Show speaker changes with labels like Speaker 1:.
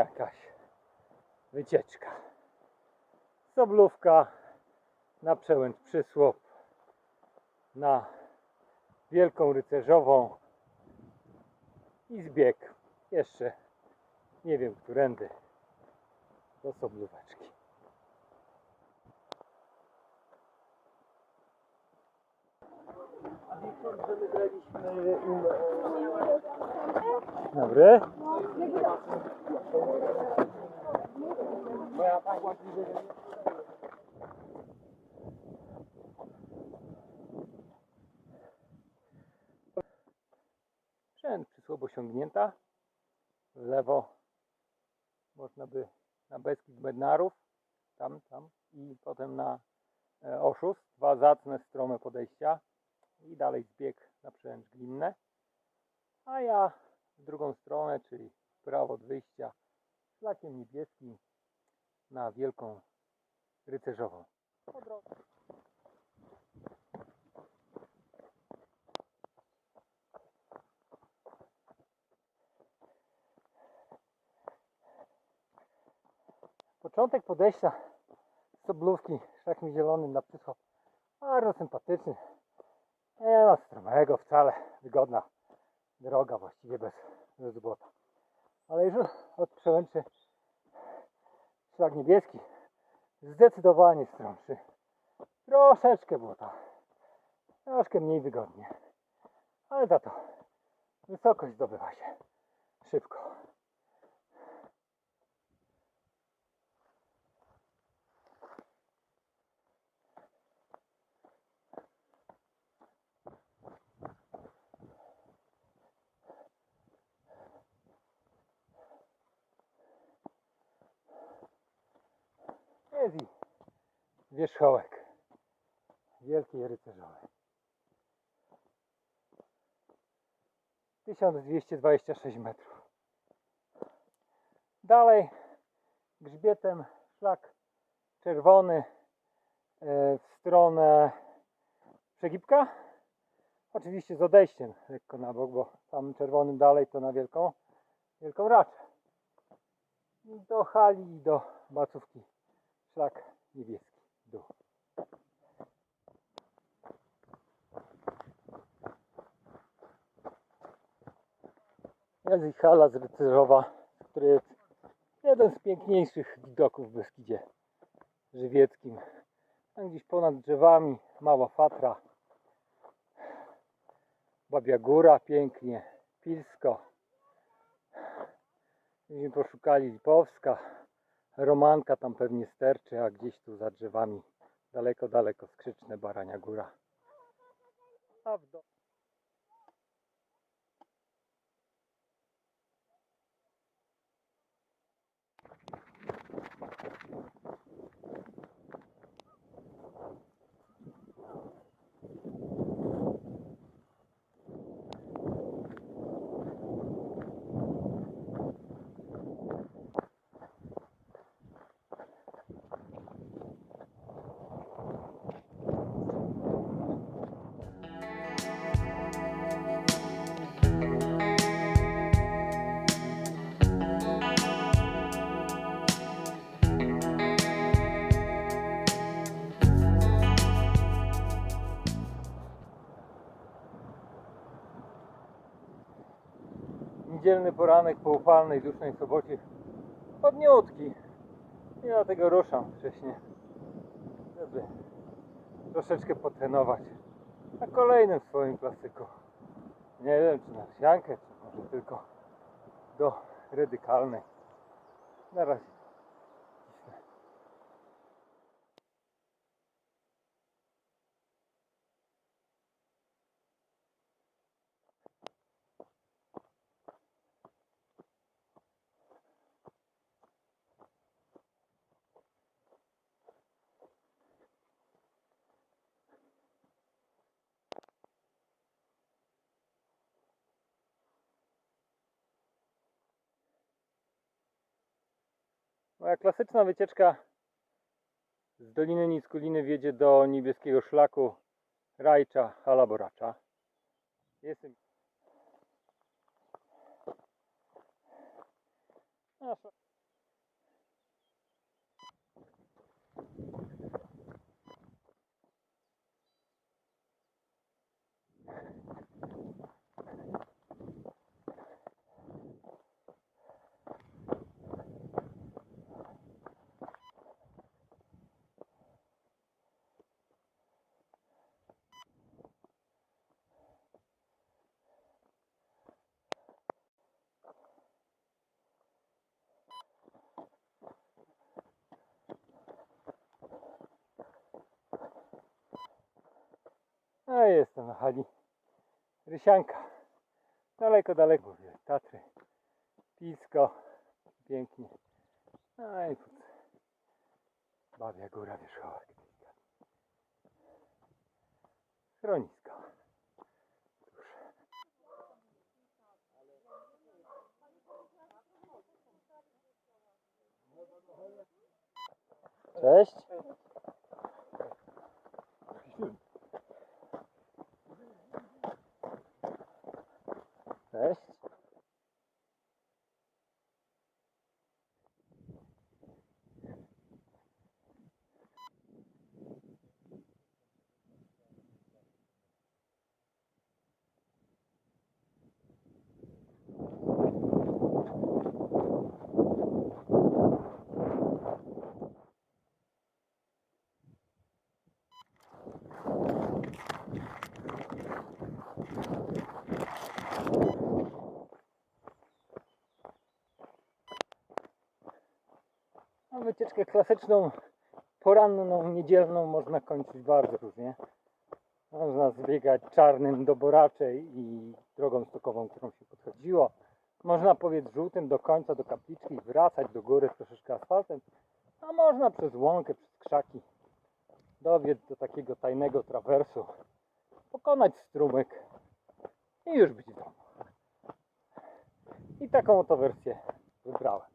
Speaker 1: jakaś wycieczka. Soblówka na przełęcz Przysłop, na Wielką Rycerzową i zbieg jeszcze nie wiem którędy do Soblóweczki. Dobry. Przęd przysłowo osiągnięta. W lewo można by na Beskid Bednarów, tam, tam i potem na e, Oszust. Dwa zacne, strome podejścia i dalej zbieg na przełęcz Glinne. A ja w drugą stronę, czyli prawo od wyjścia, szlakiem niebieskim na Wielką Rycerzową. Początek podejścia z Soblówki szlakiem zielonym na Przysłop bardzo sympatyczny. Nie ma stromego wcale, wygodna droga właściwie bez, bez błota. Ale już od przełęczy szlak niebieski zdecydowanie stromszy. Troszeczkę błota. Troszkę mniej wygodnie. Ale za to wysokość zdobywa się szybko. Jest wierzchołek Wielkiej Rycerzowej. 1226 metrów. Dalej grzbietem szlak czerwony e, w stronę Przegibka. Oczywiście z odejściem lekko na bok, bo tam czerwonym dalej to na wielką, wielką raczę. Do hali i do bacówki szlak niebieski dół. Jest hala z rycerzowa, który jest jeden z piękniejszych widoków w Beskidzie Żywieckim. Tam gdzieś ponad drzewami mała fatra, Babia Góra pięknie, Pilsko. Gdzieśmy poszukali Lipowska, Romanka tam pewnie sterczy, a gdzieś tu za drzewami daleko, daleko skrzyczne Barania Góra. A w do... Niedzielny poranek po upalnej, dusznej sobocie podniutki. I dlatego ruszam wcześniej, żeby troszeczkę potrenować na kolejnym swoim klasyku. Nie wiem, czy na wsiankę, czy może tylko do radykalnej. Na razie. Moja klasyczna wycieczka z Doliny Nickuliny wiedzie do niebieskiego szlaku Rajcza Halaboracza. Jestem... I jestem na hali Rysianka. Daleko, daleko. Tatry. Pisko. Pięknie. No i tu Babia Góra Wierzchołek. Schronisko. Cześć. Cześć. Wycieczkę klasyczną, poranną, niedzielną można kończyć bardzo różnie. Można zbiegać czarnym do Boraczej i drogą stokową, którą się podchodziło. Można powiedz żółtym do końca, do kapliczki wracać do góry troszeczkę asfaltem. A można przez łąkę, przez krzaki dobiec do takiego tajnego trawersu, pokonać strumyk i już być w domu. I taką oto wersję wybrałem.